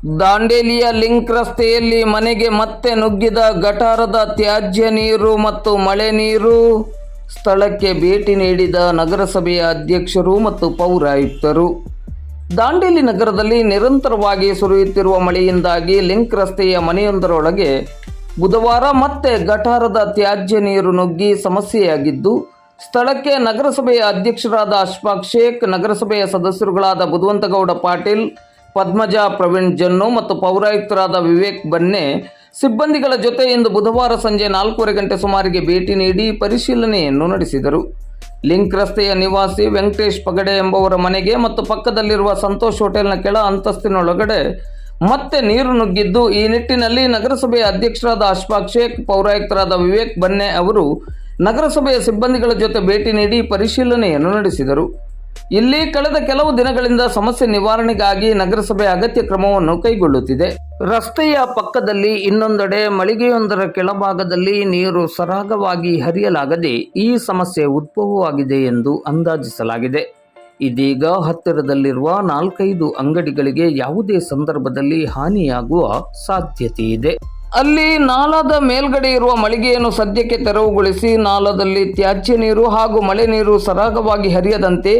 ದಾಂಡೇಲಿಯ link ರಸ್ತೆಯಲ್ಲಿ ಮನೆಗೆ ಮತ್ತೆ ನುಗ್ಗಿದ ಗಟಾರದ ತ್ಯಾಜ್ಯ ನೀರು ಮತ್ತು ಮಳೆ ನೀರು ಸ್ಥಳಕ್ಕೆ ಭೇಟಿ ನೀಡಿದ ನಗರಸಭೆಯ ಅಧ್ಯಕ್ಷರು ಮತ್ತು ಪೌರಾಯುಕ್ತರು. ದಾಂಡೇಲಿ ನಗರದಲ್ಲಿ ನಿರಂತರವಾಗಿ ಸುರಿಯುತ್ತಿರುವ ಮಳೆಯಿಂದಾಗಿ ಲಿಂಕ್ ರಸ್ತೆಯ ಮನೆಯೊಂದರೊಳಗೆ ಬುಧವಾರ ಮತ್ತೆ ಗಟಾರದ ತ್ಯಾಜ್ಯ ನೀರು ನುಗ್ಗಿ ಸಮಸ್ಯೆಯಾಗಿದ್ದು, ಸ್ಥಳಕ್ಕೆ ನಗರಸಭೆಯ ಅಧ್ಯಕ್ಷರಾದ ಅಶ್ಫಾಕ್ ಶೇಖ್, ನಗರಸಭೆಯ ಸದಸ್ಯರುಗಳಾದ ಬುಧವಂತಗೌಡ ಪಾಟೀಲ್ ಪದ್ಮಜ ಪ್ರವೀಣ್ ಜನ್ನು ಮತ್ತು ಪೌರಾಯುಕ್ತರಾದ ವಿವೇಕ್ ಬನ್ನೆ ಸಿಬ್ಬಂದಿಗಳ ಜೊತೆ ಇಂದು ಬುಧವಾರ ಸಂಜೆ ನಾಲ್ಕೂವರೆ ಗಂಟೆ ಸುಮಾರಿಗೆ ಭೇಟಿ ನೀಡಿ ಪರಿಶೀಲನೆಯನ್ನು ನಡೆಸಿದರು. ಲಿಂಕ್ ರಸ್ತೆಯ ನಿವಾಸಿ ವೆಂಕಟೇಶ್ ಪಗಡೆ ಎಂಬುವರ ಮನೆಗೆ ಮತ್ತು ಪಕ್ಕದಲ್ಲಿರುವ ಸಂತೋಷ್ ಹೋಟೆಲ್ನ ಕೆಳ ಅಂತಸ್ತಿನೊಳಗಡೆ ಮತ್ತೆ ನೀರು ನುಗ್ಗಿದ್ದು, ಈ ನಿಟ್ಟಿನಲ್ಲಿ ನಗರಸಭೆಯ ಅಧ್ಯಕ್ಷರಾದ ಅಶ್ಫಾಕ್ ಶೇಖ್, ಪೌರಾಯುಕ್ತರಾದ ವಿವೇಕ್ ಬನ್ನೆ ಅವರು ನಗರಸಭೆಯ ಸಿಬ್ಬಂದಿಗಳ ಜೊತೆ ಭೇಟಿ ನೀಡಿ ಪರಿಶೀಲನೆಯನ್ನು ನಡೆಸಿದರು. ಇಲ್ಲಿ ಕಳೆದ ಕೆಲವು ದಿನಗಳಿಂದ ಸಮಸ್ಯೆ ನಿವಾರಣೆಗಾಗಿ ನಗರಸಭೆ ಅಗತ್ಯ ಕ್ರಮವನ್ನು ಕೈಗೊಳ್ಳುತ್ತಿದೆ. ರಸ್ತೆಯ ಪಕ್ಕದಲ್ಲಿ ಇನ್ನೊಂದೆಡೆ ಮಳಿಗೆಯೊಂದರ ಕೆಳಭಾಗದಲ್ಲಿ ನೀರು ಸರಾಗವಾಗಿ ಹರಿಯಲಾಗದೆ ಈ ಸಮಸ್ಯೆ ಉದ್ಭವವಾಗಿದೆ ಎಂದು ಅಂದಾಜಿಸಲಾಗಿದೆ. ಇದೀಗ ಹತ್ತಿರದಲ್ಲಿರುವ ನಾಲ್ಕೈದು ಅಂಗಡಿಗಳಿಗೆ ಯಾವುದೇ ಸಂದರ್ಭದಲ್ಲಿ ಹಾನಿಯಾಗುವ ಸಾಧ್ಯತೆ ಇದೆ ಅಲ್ಲಿ ನಾಲಾದ ಮೇಲ್ಗಡೆ ಇರುವ ಮಳಿಗೆಯನ್ನು ಸದ್ಯಕ್ಕೆ ತೆರವುಗೊಳಿಸಿ ನಾಲದಲ್ಲಿ ತ್ಯಾಜ್ಯ ನೀರು ಹಾಗೂ ಮಳೆ ನೀರು ಸರಾಗವಾಗಿ ಹರಿಯದಂತೆ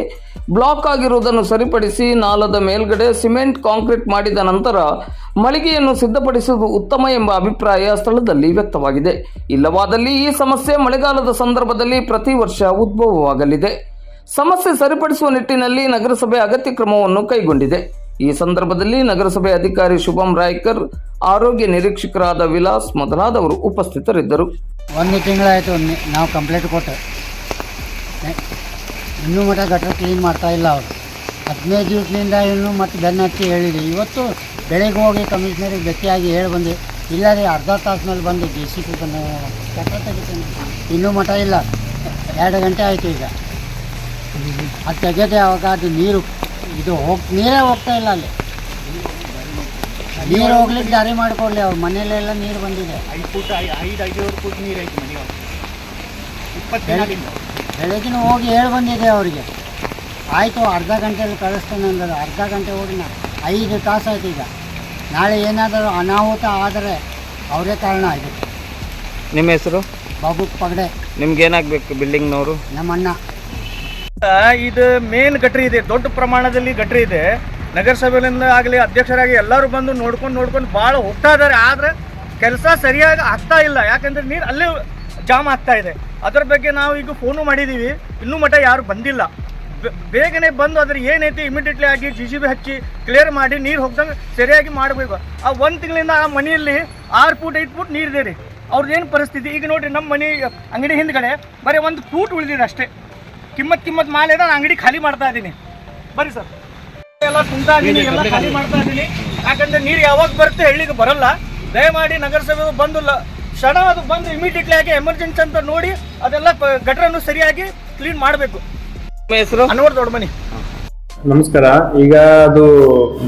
ಬ್ಲಾಕ್ ಆಗಿರುವುದನ್ನು ಸರಿಪಡಿಸಿ ನಾಲದ ಮೇಲ್ಗಡೆ ಸಿಮೆಂಟ್ ಕಾಂಕ್ರೀಟ್ ಮಾಡಿದ ನಂತರ ಮಳಿಗೆಯನ್ನು ಸಿದ್ಧಪಡಿಸುವುದು ಉತ್ತಮ ಎಂಬ ಅಭಿಪ್ರಾಯ ಸ್ಥಳದಲ್ಲಿ ವ್ಯಕ್ತವಾಗಿದೆ. ಇಲ್ಲವಾದಲ್ಲಿ ಈ ಸಮಸ್ಯೆ ಮಳೆಗಾಲದ ಸಂದರ್ಭದಲ್ಲಿ ಪ್ರತಿ ವರ್ಷ ಉದ್ಭವವಾಗಲಿದೆ. ಸಮಸ್ಯೆ ಸರಿಪಡಿಸುವ ನಿಟ್ಟಿನಲ್ಲಿ ನಗರಸಭೆ ಅಗತ್ಯ ಕ್ರಮವನ್ನು ಕೈಗೊಂಡಿದೆ. ಈ ಸಂದರ್ಭದಲ್ಲಿ ನಗರಸಭೆ ಅಧಿಕಾರಿ ಶುಭಂ ರಾಯ್ಕರ್, ಆರೋಗ್ಯ ನಿರೀಕ್ಷಕರಾದ ವಿಲಾಸ್ ಮೊದಲಾದವರು ಉಪಸ್ಥಿತರಿದ್ದರು. ಒಂದು ತಿಂಗಳಾಯಿತು ನಾವು ಕಂಪ್ಲೇಂಟ್ ಕೊಟ್ಟು. ಇನ್ನೂ ಮಟ್ಟ ಗಟ್ರ ಕ್ಲೀನ್ ಮಾಡ್ತಾ ಇಲ್ಲ ಅವರು. ಹದಿನೈದು ದಿವಸದಿಂದ ಇನ್ನೂ ಮತ್ತೆ ಬೆನ್ನ ಹೇಳಿದ್ವಿ ಇವತ್ತು ಬೆಳಗ್ಗೆ ಹೋಗಿ ಕಮಿಷನರಿಗೆ ಗಟ್ಟಿಯಾಗಿ ಹೇಳಿ ಬಂದೆ. ಇಲ್ಲ ರೀ, ಅರ್ಧ ತಾಸಿನಲ್ಲಿ ಬಂದು. ಜೆ ಸಿ ಪಿ ಇನ್ನೂ ಮಠ ಇಲ್ಲ. ಎರಡು ಗಂಟೆ ಆಯಿತು ಈಗ. ಅದು ತೆಗೆದೇ ಅವಾಗ ಅದು ನೀರು. ಇದು ಹೋಗಿ ನೀರೇ ಹೋಗ್ತಾ ಇಲ್ಲ ಅಲ್ಲಿ. ನೀರು ಹೋಗ್ಲಿಕ್ಕೆ ದಾರಿ ಮಾಡಿಕೊಡ್ಲಿ ಅವ್ರ. ಮನೆಯಲ್ಲೆಲ್ಲ ನೀರು ಬಂದಿದೆ. ಐದು ಫುಟ್ ಐ- ಐದು ಐದೂವರೆ ಫುಟ್ ನೀರು ಐತೆ ಮನೆ ಒಳಗೆ ಇಪ್ಪತ್ತು ಬೆಳಗಿನ ಹೋಗಿ ಹೇಳಿ ಬಂದಿದೆ ಅವರಿಗೆ. ಆಯಿತು ಅರ್ಧ ಗಂಟೆಯಲ್ಲಿ ಕಳಿಸ್ತೇನೆ ಅಂದರೆ ಅರ್ಧ ಗಂಟೆ ಹೋಗಿ ನಾ ಐದು ತಾಸು ಆಯ್ತು ಈಗ. ನಾಳೆ ಏನಾದರೂ ಅನಾಹುತ ಆದರೆ ಅವರೇ ಕಾರಣ ಆಗಿದೆ. ನಿಮ್ಮ ಹೆಸರು? ಬಾಬು ಪಗಡೆ. ನಿಮ್ಗೆ ಏನಾಗಬೇಕು ಬಿಲ್ಡಿಂಗ್ನವರು ನಮ್ಮ ಅಣ್ಣ ಇದು ಮೇನ್ ಗಟ್ರಿ ಇದೆ, ದೊಡ್ಡ ಪ್ರಮಾಣದಲ್ಲಿ ಗಟ್ರಿ ಇದೆ. ನಗರಸಭೆಯಿಂದ ಆಗಲಿ ಅಧ್ಯಕ್ಷರಾಗಿ ಎಲ್ಲರೂ ಬಂದು ನೋಡ್ಕೊಂಡು ನೋಡ್ಕೊಂಡು ಭಾಳ ಹೋಗ್ತಾ ಇದ್ದಾರೆ. ಆದರೆ ಕೆಲಸ ಸರಿಯಾಗಿ ಆಗ್ತಾ ಇಲ್ಲ. ಯಾಕಂದ್ರೆ ನೀರು ಅಲ್ಲೇ ಜಾಮ್ ಆಗ್ತಾ ಇದೆ. ಅದರ ಬಗ್ಗೆ ನಾವು ಈಗ ಫೋನು ಮಾಡಿದ್ದೀವಿ ಇನ್ನೂ ಮಟ್ಟ ಯಾರು ಬಂದಿಲ್ಲ. ಬೇಗನೆ ಬಂದು ಅದ್ರ ಏನೈತಿ ಇಮಿಡಿಯೇಟ್ಲಿ ಆಗಿ ಜಿ ಜಿ ಬಿ ಹಚ್ಚಿ ಕ್ಲಿಯರ್ ಮಾಡಿ ನೀರು ಹೋಗ್ದಂಗೆ ಸರಿಯಾಗಿ ಮಾಡಬೇಕು. ಆ ಒಂದು ತಿಂಗಳಿಂದ ಆ ಮನೆಯಲ್ಲಿ ಆರು ಫೂಟ್ ಐದು ಫೂಟ್ ನೀರಿದೆ ರೀ. ಅವ್ರದ್ದು ಏನು ಪರಿಸ್ಥಿತಿ? ಈಗ ನೋಡಿರಿ ನಮ್ಮ ಮನೆ ಅಂಗಡಿ ಹಿಂದ್ಗಡೆ ಬರೀ ಒಂದು ಫೂಟ್ ಉಳಿದಿದೆ ಅಷ್ಟೇ. ಕಿಮ್ಮತ್ ಕಿಮ್ಮತ್ ಮಾಲ್ ನಾನು ಅಂಗಡಿ ಖಾಲಿ ಮಾಡ್ತಾ ಇದ್ದೀನಿ. ಬರ್ರಿ ಸರ್. ಎಲ್ಲ ತುಂಬ್ತಾ ಇದ್ದೀನಿ ಎಲ್ಲ ಖಾಲಿ ಮಾಡ್ತಾ ಇದ್ದೀನಿ. ಯಾಕಂದ್ರೆ ನೀರು ಯಾವಾಗ ಬರುತ್ತೆ ಹಳ್ಳಿಗೆ ಬರಲ್ಲ. ದಯಮಾಡಿ ನಗರಸಭೆ ಬಂದು ಲ ಕ್ಷಣ ಅದು ಬಂದು ಇಮಿಡಿಯೇಟ್ಲಿ ಆಗಿ ಎಮರ್ಜೆನ್ಸಿ ಅಂತ ನೋಡಿ ಅದೆಲ್ಲ ಗಟರನ್ನು ಸರಿಯಾಗಿ ಕ್ಲೀನ್ ಮಾಡಬೇಕು. ಹೆಸರು? ಅನ್ವರ್ ದೊಡ್ಡ ಮನಿ ನಮಸ್ಕಾರ. ಈಗ ಅದು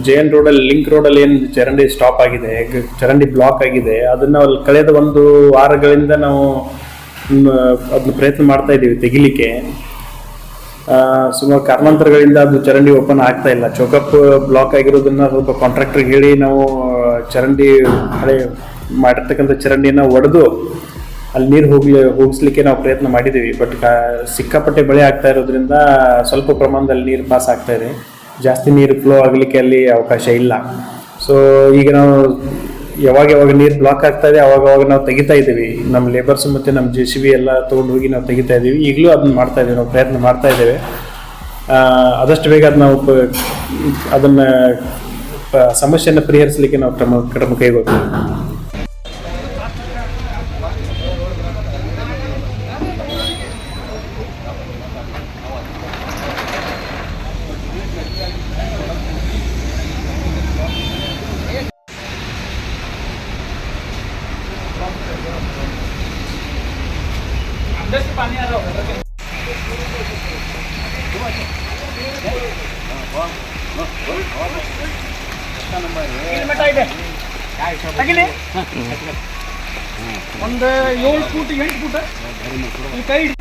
ಜೆ ಎನ್ ರೋಡ್ ಅಲ್ಲಿ ಲಿಂಕ್ ರೋಡ್ ಅಲ್ಲಿ ಏನು ಚರಂಡಿ ಸ್ಟಾಪ್ ಆಗಿದೆ ಚರಂಡಿ ಬ್ಲಾಕ್ ಆಗಿದೆ ಅದನ್ನ ಅಲ್ಲಿ ಕಳೆದ ಒಂದು ವಾರಗಳಿಂದ ನಾವು ಅದನ್ನ ಪ್ರಯತ್ನ ಮಾಡ್ತಾ ಇದ್ದೀವಿ ತೆಗಿಲಿಕ್ಕೆ. ಸುಮಾರು ಕಾರಣಾಂತರಗಳಿಂದ ಅದು ಚರಂಡಿ ಓಪನ್ ಆಗ್ತಾ ಇಲ್ಲ. ಚೌಕಪ್ ಬ್ಲಾಕ್ ಆಗಿರೋದನ್ನ ಸ್ವಲ್ಪ ಕಾಂಟ್ರಾಕ್ಟರ್ ಹೇಳಿ ನಾವು ಚರಂಡಿ ಹಳೆ ಮಾಡಿರ್ತಕ್ಕಂಥ ಚರಂಡಿನ ಒಡೆದು ಅಲ್ಲಿ ನೀರು ಹೋಗ್ಲಿ, ಹೋಗಿಸ್ಲಿಕ್ಕೆ ನಾವು ಪ್ರಯತ್ನ ಮಾಡಿದ್ದೀವಿ. ಬಟ್ ಸಿಕ್ಕಾಪಟ್ಟೆ ಮಳೆ ಆಗ್ತಾ ಇರೋದ್ರಿಂದ ಸ್ವಲ್ಪ ಪ್ರಮಾಣದಲ್ಲಿ ನೀರು ಪಾಸ್ ಆಗ್ತಾ ಇದೆ. ಜಾಸ್ತಿ ನೀರು ಫ್ಲೋ ಆಗಲಿಕ್ಕೆ ಅಲ್ಲಿ ಅವಕಾಶ ಇಲ್ಲ. ಸೊ ಈಗ ನಾವು ಯಾವಾಗ ಯಾವಾಗ ನೀರು ಬ್ಲಾಕ್ ಆಗ್ತಾ ಇದೆ, ಅವಾಗ ಅವಾಗ ನಾವು ತೆಗಿತಾ ಇದ್ದೀವಿ. ನಮ್ಮ ಲೇಬರ್ಸ್ ಮತ್ತು ನಮ್ಮ ಜೆ ಸಿ ಬಿ ಎಲ್ಲ ತೊಗೊಂಡು ಹೋಗಿ ನಾವು ತೆಗಿತಾ ಇದ್ದೀವಿ. ಈಗಲೂ ಅದನ್ನ ಮಾಡ್ತಾ ಇದ್ದೀವಿ, ನಾವು ಪ್ರಯತ್ನ ಮಾಡ್ತಾ ಇದ್ದೇವೆ. ಆದಷ್ಟು ಬೇಗ ಅದು ನಾವು ಅದನ್ನು ಸಮಸ್ಯೆಯನ್ನು ಪರಿಹರಿಸಲಿಕ್ಕೆ ನಾವು ಕ್ರಮ ಕ್ರಮ ಕೈಗೊಳ್ತೀವಿ. ಒಂದು ಏಳು ಫೂಟ್ ಎಂಟು ಫೂಟ್. ಕೈ ಹಿಡಿ.